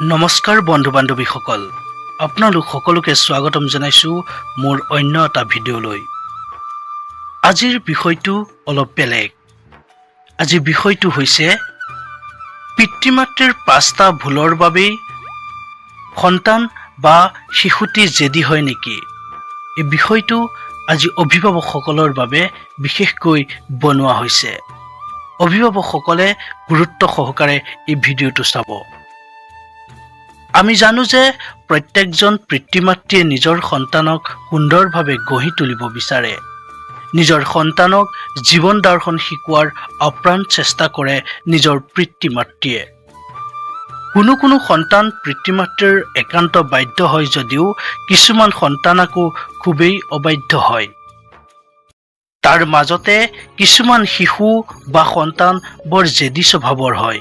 নমস্কাৰ বন্ধু বান্ধৱীসকল আপোনালোক সকলোকে স্বাগতম জনাইছোঁ মোৰ অন্য এটা ভিডিঅ'লৈ। আজিৰ বিষয়টো অলপ বেলেগ। আজিৰ বিষয়টো হৈছে পিতৃ মাতৃৰ পাঁচটা ভুলৰ বাবেই সন্তান বা শিশুটি জেদি হয় নেকি? এই বিষয়টো আজি অভিভাৱকসকলৰ বাবে বিশেষকৈ বনোৱা হৈছে। অভিভাৱকসকলে গুৰুত্ব সহকাৰে এই ভিডিঅ'টো চাব। আমি জানো যে প্ৰত্যেকজন পিতৃ মাতৃয়ে নিজৰ সন্তানক সুন্দৰভাৱে গঢ়ি তুলিব বিচাৰে। নিজৰ সন্তানক জীৱন দৰ্শন শিকোৱাৰ আপ্ৰাণ চেষ্টা কৰে নিজৰ পিতৃ মাতৃয়ে কোনো কোনো সন্তান পিতৃ মাতৃৰ একান্ত বাধ্য হয় যদিও কিছুমান সন্তান আকৌ খুবেই অবাধ্য হয়। তাৰ মাজতে কিছুমান শিশু বা সন্তান বৰ জেদী স্বভাৱৰ হয়।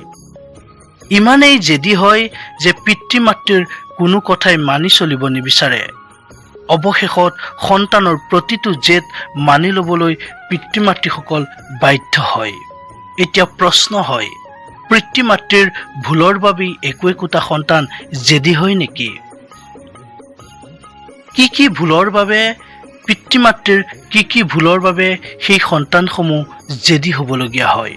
ইমানেই জেদী হয় যে পিতৃ মাতৃৰ কোনো কথাই মানি চলিব নিবিচাৰে। অৱশেষত সন্তানৰ প্ৰতিটো জেদ মানি ল'বলৈ পিতৃ মাতৃসকল বাধ্য হয়। এতিয়া প্ৰশ্ন হয় পিতৃ মাতৃৰ ভুলৰ বাবেই একো একোটা সন্তান জেদী হয় নেকি? কি কি ভুলৰ বাবে পিতৃ মাতৃৰ কি কি ভুলৰ বাবে সেই সন্তানসমূহ জেদী হ'বলগীয়া হয়?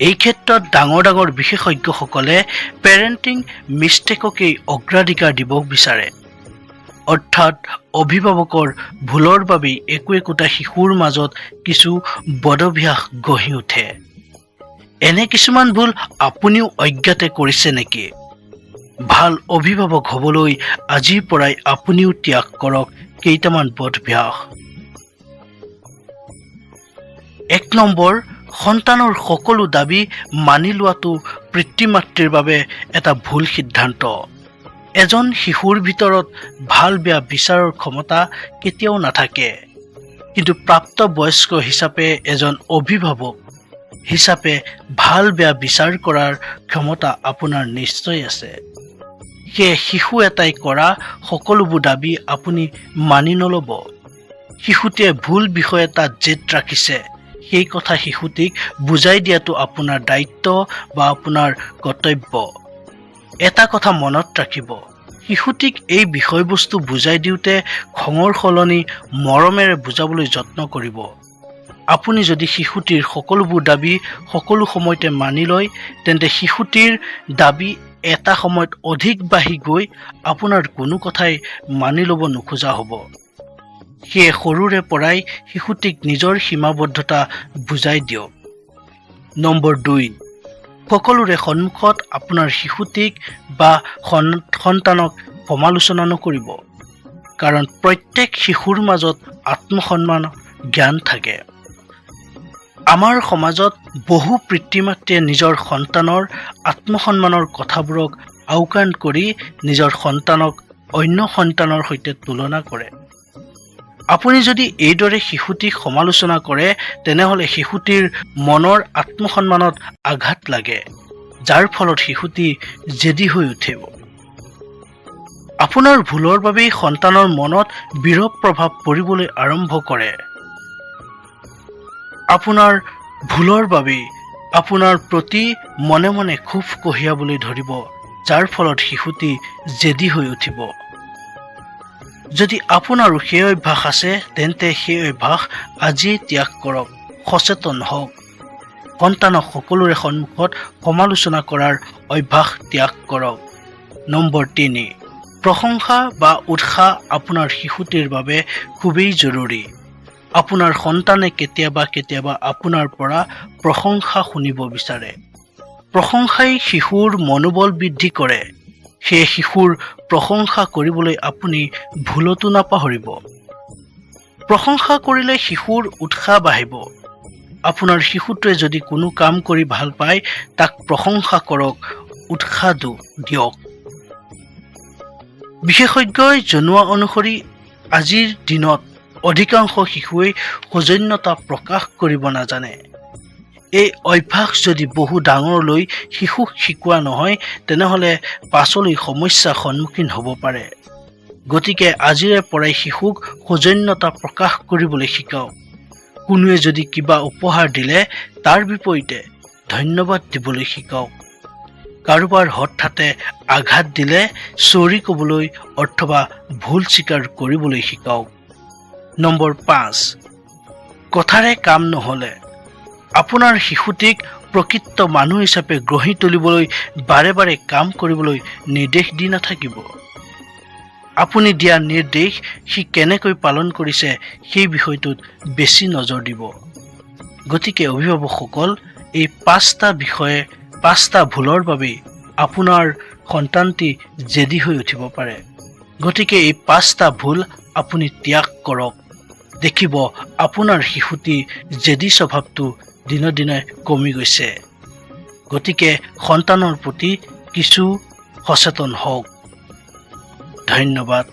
এই ক্ষেত্ৰত ডাঙৰ ডাঙৰ বিশেষজ্ঞসকলে পেৰেণ্টিং মিষ্টেককেই অগ্ৰাধিকাৰ দিব বিচাৰে। অৰ্থাৎ অভিভাৱকৰ ভুলৰ বাবেই একো একোটা শিশুৰ মাজত কিছু বদভ্যাস গঢ়ি উঠে। এনে কিছুমান ভুল আপুনিও অজ্ঞাতে কৰিছে নেকি? ভাল অভিভাৱক হ'বলৈ আজিৰ পৰাই আপুনিও ত্যাগ কৰক কেইটামান বদভ্যাস। এক নম্বৰ সন্তানৰ সকলো দাবী মানি লোৱাটো পিতৃ মাতৃৰ বাবে এটা ভুল সিদ্ধান্ত। এজন শিশুৰ ভিতৰত ভাল বেয়া বিচাৰৰ ক্ষমতা কেতিয়াও নাথাকে। কিন্তু প্ৰাপ্তবয়স্ক হিচাপে এজন অভিভাৱক হিচাপে ভাল বেয়া বিচাৰ কৰাৰ ক্ষমতা আপোনাৰ নিশ্চয় আছে। সেয়ে শিশু এটাই কৰা সকলোবোৰ দাবী আপুনি মানি নল'ব। শিশুটিয়ে ভুল বিষয় এটা জেদ ৰাখিছে। সেই কথা শিশুটিক বুজাই দিয়াটো আপোনাৰ দায়িত্ব বা আপোনাৰ কৰ্তব্য। এটা কথা মনত ৰাখিব শিশুটিক এই বিষয়বস্তু বুজাই দিওঁতে খঙৰ সলনি মৰমেৰে বুজাবলৈ যত্ন কৰিব। আপুনি যদি শিশুটিৰ সকলোবোৰ দাবী সকলো সময়তে মানি লয় তেন্তে শিশুটিৰ দাবী এটা সময়ত অধিক বাঢ়ি গৈ আপোনাৰ কোনো কথাই মানি ল'ব নোখোজা হ'ব। সেয়ে সৰুৰে পৰাই শিশুটিক নিজৰ সীমাবদ্ধতা বুজাই দিয়ক। নম্বৰ দুই সকলোৰে সন্মুখত আপোনাৰ শিশুটিক বা সন- সন্তানক সমালোচনা নকৰিব কাৰণ প্ৰত্যেক শিশুৰ মাজত আত্মসন্মান জ্ঞান থাকে। আমাৰ সমাজত বহু পিতৃ মাতৃয়ে নিজৰ সন্তানৰ আত্মসন্মানৰ কথাবোৰক আওকাণ কৰি নিজৰ সন্তানক অন্য সন্তানৰ সৈতে তুলনা কৰে। আপুনি যদি এইদৰে শিশুটিক সমালোচনা কৰে তেনেহ'লে শিশুটিৰ মনৰ আত্মসন্মানত আঘাত লাগে যাৰ ফলত শিশুটি জেদী হৈ উঠিব। আপোনাৰ ভুলৰ বাবেই সন্তানৰ মনত বিৰূপ প্ৰভাৱ পৰিবলৈ আৰম্ভ কৰে। আপোনাৰ ভুলৰ বাবেই আপোনাৰ প্ৰতি মনে মনে ক্ষোভ কঢ়িয়াবলৈ ধৰিব যাৰ ফলত শিশুটি জেদী হৈ উঠিব। যদি আপোনাৰো সেই অভ্যাস আছে তেন্তে সেই অভ্যাস আজিয়েই ত্যাগ কৰক সচেতন হওক। সন্তানক সকলোৰে সন্মুখত সমালোচনা কৰাৰ অভ্যাস ত্যাগ কৰক। নম্বৰ তিনি প্ৰশংসা বা উৎসাহ আপোনাৰ শিশুটিৰ বাবে খুবেই জৰুৰী। আপোনাৰ সন্তানে কেতিয়াবা কেতিয়াবা আপোনাৰ পৰা প্ৰশংসা শুনিব বিচাৰে। প্ৰশংসাই শিশুৰ মনোবল বৃদ্ধি কৰে। সেয়ে শিশুৰ প্ৰশংসা কৰিবলৈ আপুনি ভুলতো নাপাহৰিব। প্ৰশংসা কৰিলে শিশুৰ উৎসাহ বাঢ়িব। আপোনাৰ শিশুটোৱে যদি কোনো কাম কৰি ভাল পায় তাক প্ৰশংসা কৰক উৎসাহ দিয়ক। বিশেষজ্ঞই জনোৱা অনুসৰি আজিৰ দিনত অধিকাংশ শিশুৱে সৌজন্যতা প্ৰকাশ কৰিব নাজানে। এই অভ্যাস যদি বহু ডাঙৰলৈ শিশুক শিকোৱা নহয় তেনেহ'লে পাছলৈ সমস্যাৰ সন্মুখীন হ'ব পাৰে। গতিকে আজিৰে পৰাই শিশুক সৌজন্যতা প্ৰকাশ কৰিবলৈ শিকাওক। কোনোৱে যদি কিবা উপহাৰ দিলে তাৰ বিপৰীতে ধন্যবাদ দিবলৈ শিকাওক। কাৰোবাৰ হঠাতে আঘাত দিলে চৰি ক'বলৈ অথবা ভুল স্বীকাৰ কৰিবলৈ শিকাওক। নম্বৰ পাঁচ কথাৰে কাম নহ'লে। আপোনাৰ শিশুটিক প্ৰকৃত মানুহ হিচাপে গঢ়ি তুলিবলৈ বাৰে বাৰে কাম কৰিবলৈ নিৰ্দেশ দি নাথাকিব। আপুনি দিয়া নিৰ্দেশ সি কেনেকৈ পালন কৰিছে সেই বিষয়টোত বেছি নজৰ দিব। গতিকে অভিভাৱকসকল, এই পাঁচটা বিষয়ে, পাঁচটা ভুলৰ বাবেই আপোনাৰ সন্তানটি জেদী হৈ উঠিব পাৰে। গতিকে এই পাঁচটা ভুল আপুনি ত্যাগ কৰক। দেখিব, আপোনাৰ শিশুটি জেদী স্বভাৱটো দিনে দিনে কমি গৈছে। গতিকে সন্তানৰ প্ৰতি কিছু সচেতন হওক। ধন্যবাদ।